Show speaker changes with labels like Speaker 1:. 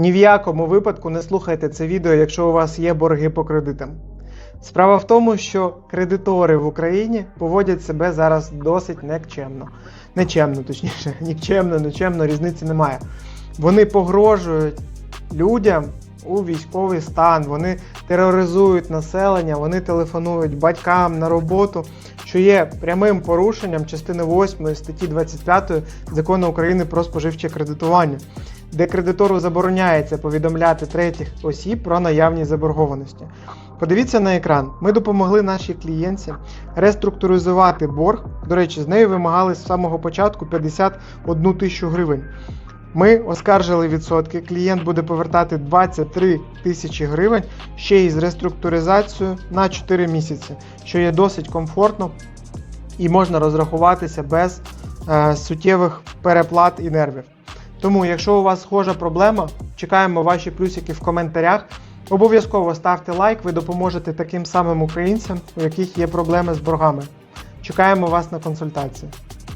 Speaker 1: Ні в якому випадку не слухайте це відео, якщо у вас є борги по кредитам. Справа в тому, що кредитори в Україні поводять себе зараз досить некчемно. Нечемно, точніше, нікчемно, нечемно, різниці немає. Вони погрожують людям у військовий стан, вони тероризують населення, вони телефонують батькам на роботу, що є прямим порушенням частини 8 статті 25 закону України про споживче кредитування, де кредитору забороняється повідомляти третіх осіб про наявність заборгованості. Подивіться на екран. Ми допомогли нашій клієнтці реструктуризувати борг. До речі, з нею вимагали з самого початку 51 тисячу гривень. Ми оскаржили відсотки. Клієнт буде повертати 23 тисячі гривень ще й з реструктуризацією на 4 місяці, що є досить комфортно і можна розрахуватися без е, суттєвих переплат і нервів. Тому, якщо у вас схожа проблема, чекаємо ваші плюсики в коментарях. Обов'язково ставте лайк, ви допоможете таким самим українцям, у яких є проблеми з боргами. Чекаємо вас на консультації.